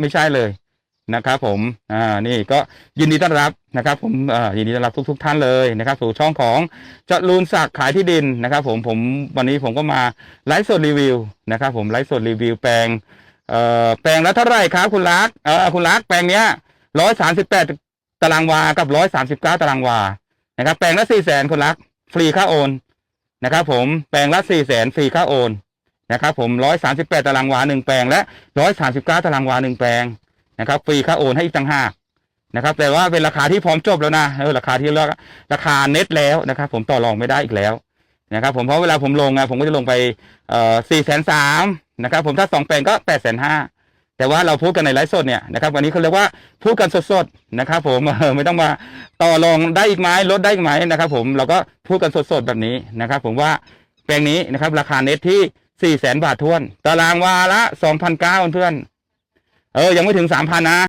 ไม่ใช่เลยนะครับผม อ่า นี่ก็ยินดีต้อนรับนะครับ ผมอ่ายินดีต้อนรับทุกๆท่านเลยนะครับ สู่ช่องของจรูนศักดิ์ขายที่ดินนะครับ ผม ผมวันนี้ผมก็มาไลฟ์สดรีวิวนะครับ ผมไลฟ์สดรีวิวแปลง เอ่อ แปลงละเท่าไหร่ครับ คุณรัก เอ่อ คุณรักแปลงเนี้ยร้อยสามสิบแปดตารางวา กับร้อยสามสิบเก้าตารางวา นะครับ แปลงละสี่แสนคุณรัก ฟรีค่าโอน นะครับ ผม แปลงละสี่แสนฟรีค่าโอน นะครับผมร้อยสามสิบแปดตารางวาหนึ่งแปลงและร้อยสามสิบเก้าตารางวาหนึ่งแปลงนะครับฟรีค่าโอนให้อีกต่างหากนะครับ แต่ว่าเป็นราคาที่พร้อมจบแล้วนะเออราคาที่เรียกราคาเน็ตแล้วนะครับ ผมต่อรองไม่ได้อีกแล้วนะครับ ผมเพราะเวลาผมลงอะผมก็จะลงไปเอ่อสี่แสนสามนะครับ ผมถ้าสองแปลงก็แปดแสนห้าแต่ว่าเราพูดกันในไลฟ์สดเนี่ยนะครับวันนี้เขาเรียกว่าพูดกันสดๆนะครับ ผมเออไม่ต้องมาต่อรองได้อีกไหมลดได้อีกไหมนะครับ ผมเราก็พูดกันสดๆแบบนี้นะครับ ผมว่าแปลงนี้นะครับ ราคาเน็ตที่ สี่แสนบาททวน ตารางวาละสองพันเก้าเพื่อน เออ ยังไม่ถึงสามพันนะ